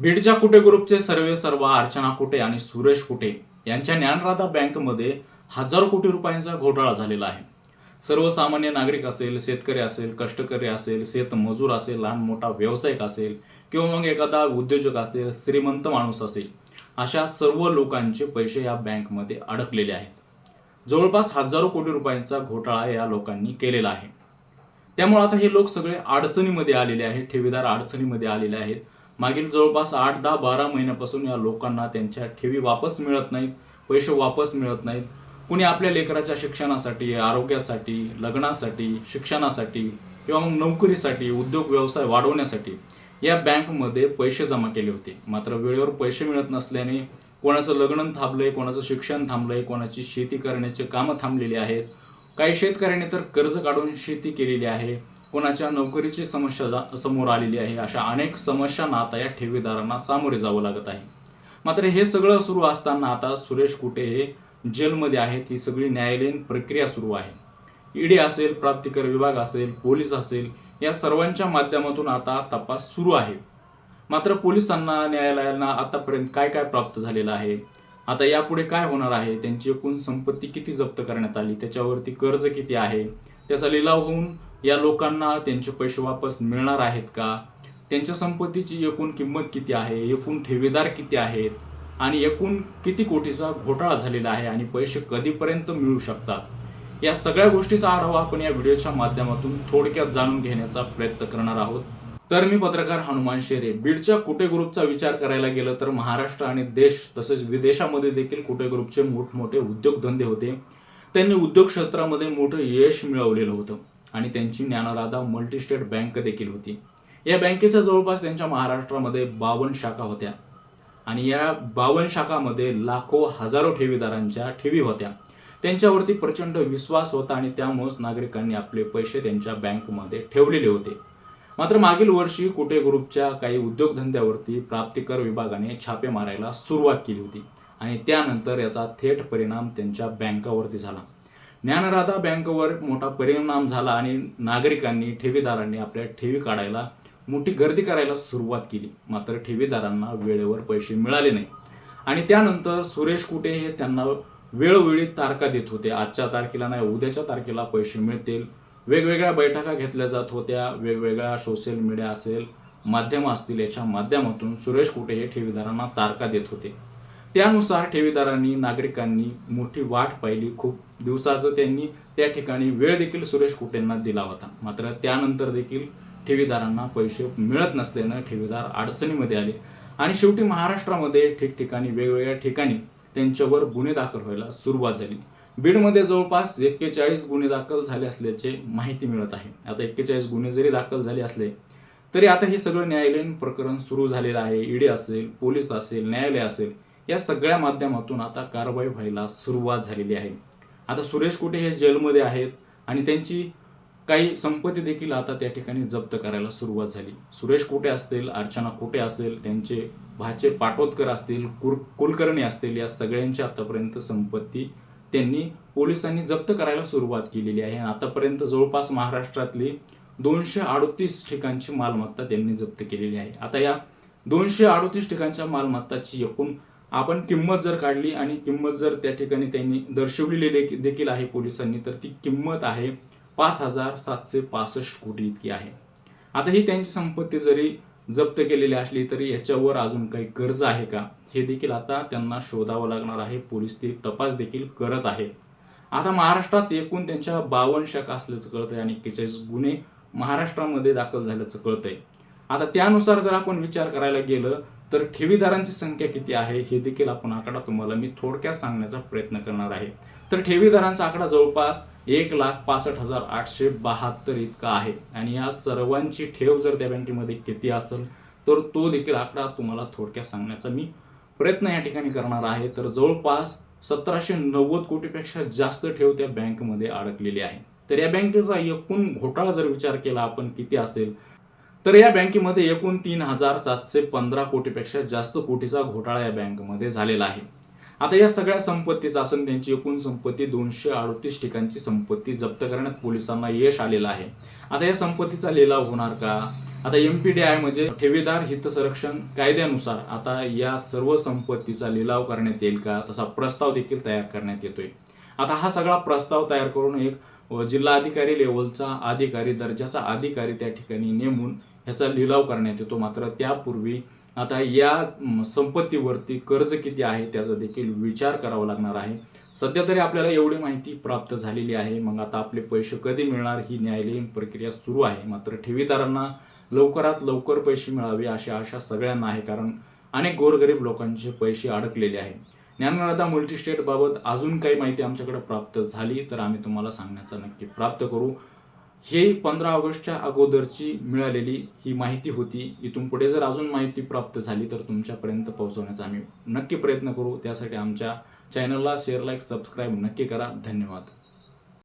बीडच्या कुटे ग्रुपचे सर्वे सर्व अर्चना कुटे आणि सुरेश कुटे यांच्या ज्ञानराधा बँकमध्ये हजारो कोटी रुपयांचा घोटाळा झालेला आहे. सर्वसामान्य नागरिक असेल शेतकरी असेल कष्टकरी असेल शेतमजूर असेल लहान मोठा व्यावसायिक असेल किंवा मग एखादा उद्योजक असेल श्रीमंत माणूस असेल अशा सर्व लोकांचे पैसे या बँकमध्ये अडकलेले आहेत. जवळपास हजारो कोटी रुपयांचा घोटाळा या लोकांनी केलेला आहे. त्यामुळे आता हे लोक सगळे अडचणीमध्ये आलेले आहेत ठेवीदार अडचणीमध्ये आलेले आहेत. मागील जवळपास आठ दहा बारा महिन्यापासून या लोकांना त्यांच्या ठेवी वापस मिळत नाहीत पैसे वापस मिळत नाहीत. कुणी आपल्या लेकराच्या शिक्षणासाठी आरोग्यासाठी लग्नासाठी शिक्षणासाठी किंवा मग नोकरीसाठी उद्योग व्यवसाय वाढवण्यासाठी या बँकमध्ये पैसे जमा केले होते. मात्र वेळेवर पैसे मिळत नसल्याने कोणाचं लग्न थांबलंय कोणाचं शिक्षण थांबलंय कोणाची शेती करण्याचे कामं थांबलेली आहेत. काही शेतकऱ्यांनी तर कर्ज काढून शेती केलेली आहे. कोणाच्या नोकरीची समस्या जा- समोर आलेली आहे अशा अनेक समस्यांना आता या ठेवीदारांना सामोरे जावं लागत आहे. मात्र हे सगळं सुरू असताना आता सुरेश कुटे हे जेलमध्ये आहेत ही सगळी न्यायालयीन प्रक्रिया सुरू आहे. ईडी असेल प्राप्तिकर विभाग असेल पोलीस असेल या सर्वांच्या माध्यमातून आता तपास सुरू आहे. मात्र पोलिसांना न्यायालयांना आतापर्यंत काय काय प्राप्त झालेलं आहे? आता यापुढे काय होणार आहे? त्यांची एकूण संपत्ती किती जप्त करण्यात आली? त्याच्यावरती कर्ज किती आहे? त्याचा लिलाव होऊन या लोकांना त्यांचे पैसे वापस मिळणार आहेत का? त्यांच्या संपत्तीची एकूण किंमत किती आहे? एकूण ठेवीदार किती आहेत? आणि एकूण किती कोटीचा घोटाळा झालेला आहे आणि पैसे कधीपर्यंत मिळू शकतात? या सगळ्या गोष्टीचा आढावा आपण या व्हिडिओच्या माध्यमातून थोडक्यात जाणून घेण्याचा प्रयत्न करणार आहोत. तर मी पत्रकार हनुमान शेरे. बीडच्या कुटे ग्रुपचा विचार करायला गेलं तर महाराष्ट्र आणि देश तसेच विदेशामध्ये देखील कुटे ग्रुपचे मोठमोठे उद्योगधंदे होते. त्यांनी उद्योग क्षेत्रामध्ये मोठं यश मिळवलेलं होतं. आणि त्यांची ज्ञानराधा मल्टीस्टेट बँक देखील होती. या बँकेच्या जवळपास त्यांच्या महाराष्ट्रामध्ये बावन्न शाखा होत्या. आणि या बावन्न शाखामध्ये लाखो हजारो ठेवीदारांच्या ठेवी होत्या. त्यांच्यावरती प्रचंड विश्वास होता आणि त्यामुळेच नागरिकांनी आपले पैसे त्यांच्या बँकमध्ये ठेवलेले होते. मात्र मागील वर्षी कुटे ग्रुपच्या काही उद्योगधंद्यावरती प्राप्तिकर विभागाने छापे मारायला सुरुवात केली होती. आणि त्यानंतर याचा थेट परिणाम त्यांच्या बँकावरती झाला. ज्ञानराधा बँकवर मोठा परिणाम झाला आणि नागरिकांनी ठेवीदारांनी आपल्या ठेवी काढायला मोठी गर्दी करायला सुरुवात केली. मात्र ठेवीदारांना वेळेवर पैसे मिळाले नाही. आणि त्यानंतर सुरेश कुटे हे त्यांना वेळोवेळी तारखा देत होते. आजच्या तारखेला नाही उद्याच्या तारखेला पैसे मिळतील. वेगवेगळ्या बैठका घेतल्या जात होत्या. वेगवेगळ्या सोशल मीडिया असेल माध्यम असतील याच्या माध्यमातून सुरेश कुटे हे ठेवीदारांना तारखा देत होते. त्यानुसार ठेवीदारांनी नागरिकांनी मोठी वाट पाहिली. खूप दिवसाचं त्यांनी त्या ठिकाणी वेळ देखील सुरेश कुटेंना दिला होता. मात्र त्यानंतर देखील ठेवीदारांना पैसे मिळत नसल्यानं ठेवीदार अडचणीमध्ये आले. आणि शेवटी महाराष्ट्रामध्ये ठिकठिकाणी वेगवेगळ्या ठिकाणी त्यांच्यावर गुन्हे दाखल व्हायला सुरुवात झाली. बीडमध्ये जवळपास एक्केचाळीस गुन्हे दाखल झाले असल्याचे माहिती मिळत आहे. आता एक्केचाळीस गुन्हे जरी दाखल झाले असले तरी आता हे सगळं न्यायालयीन प्रकरण सुरू झालेलं आहे. ईडी असेल पोलीस असेल न्यायालय असेल. या सगळ्या माध्यमातून आता कारवाई व्हायला सुरुवात झालेली आहे. आता सुरेश कुटे हे जेलमध्ये आहेत आणि त्यांची काही संपत्ती देखील आता त्या ठिकाणी जप्त करायला सुरुवात झाली. सुरेश कुटे असतील अर्चना कुटे असेल त्यांचे भाचे पाटोदकर असतील कुर कुलकर्णी असतील या सगळ्यांची आतापर्यंत संपत्ती त्यांनी पोलिसांनी जप्त करायला सुरुवात केलेली आहे. आणि आतापर्यंत जवळपास महाराष्ट्रातली दोनशे अडोतीस ठिकाणची मालमत्ता त्यांनी जप्त केलेली आहे. आता या दोनशे अडोतीस ठिकाणच्या मालमत्ताची एकूण आपण किंमत जर काढली आणि किंमत जर त्या ठिकाणी त्यांनी दर्शवलेली देखील आहे पोलिसांनी तर ती किंमत आहे पाच हजार सातशे पासष्ट कोटी इतकी आहे. आता ही त्यांची संपत्ती जरी जप्त केलेली असली तरी याच्यावर अजून काही कर्ज आहे का? हे देखील आता त्यांना शोधावं लागणार आहे. पोलीस ते तपास देखील करत आहे. आता महाराष्ट्रात एकूण त्यांच्या बावन्न शाखा असल्याचं कळतंय आणि एक्केचाळीस गुन्हे महाराष्ट्रामध्ये दाखल झाल्याचं कळतंय. आता त्यानुसार जर आपण विचार करायला गेलं तर ठेवीदारांची संख्या किती आहे हे देखील आपण आकडा तुम्हाला मी थोडक्यात सांगण्याचा प्रयत्न करणार आहे. तर ठेवीदारांचा आकडा जवळपास एक लाख पासष्ट हजार आठशे बहात्तर इतका आहे. आणि या सर्वांची ठेव जर त्या बँकेमध्ये किती असेल तर तो देखील आकडा तुम्हाला थोडक्यात सांगण्याचा मी प्रयत्न या ठिकाणी करणार आहे. तर जवळपास सतराशे नव्वद कोटीपेक्षा जास्त ठेव त्या बँकमध्ये अडकलेली आहे. तर या बँकेचा एकूण घोटाळा जर विचार केला आपण किती असेल तर या बँकेमध्ये एकूण तीन हजार सातशे पंधरा कोटीपेक्षा जास्त कोटीचा घोटाळा या बँकमध्ये झालेला आहे. आता या सगळ्या संपत्तीचा असून त्यांची एकूण संपत्ती दोनशे अडतीस ठिकाणची संपत्ती जप्त करण्यात पोलिसांना यश आलेलं आहे. आता या संपत्तीचा लिलाव होणार का? आता एम पी डी आय म्हणजे ठेवीदार हित संरक्षण कायद्यानुसार आता या सर्व संपत्तीचा लिलाव करण्यात येईल का? तसा प्रस्ताव देखील तयार करण्यात येतोय. आता हा सगळा प्रस्ताव तयार करून एक जिल्हा अधिकारी लेवलचा अधिकारी दर्जाचा अधिकारी त्या ठिकाणी नेमून ह्याचा लिलाव करण्यात येतो. मात्र त्यापूर्वी आता या संपत्तीवरती कर्ज किती आहे त्याचा देखील विचार करावा लागणार आहे. सध्या तरी आपल्याला एवढी माहिती प्राप्त झालेली आहे. मग आता आपले पैसे कधी मिळणार ही न्यायालयीन प्रक्रिया सुरू आहे. मात्र ठेवीदारांना लवकरात लवकर पैसे मिळावे अशी आशा सगळ्यांना आहे. कारण अनेक गोरगरीब लोकांचे पैसे अडकलेले आहे. ज्ञानराधा मल्टीस्टेटबाबत अजून काही माहिती आमच्याकडे प्राप्त झाली तर आम्ही तुम्हाला सांगण्याचा नक्की प्राप्त करू. हे पंधरा ऑगस्टच्या अगोदरची मिळालेली ही माहिती होती. इथून पुढे जर अजून माहिती प्राप्त झाली तर तुमच्यापर्यंत पोहोचवण्याचा आम्ही नक्की प्रयत्न करू. त्यासाठी आमच्या चॅनलला शेअर लाईक सबस्क्राईब नक्की करा. धन्यवाद.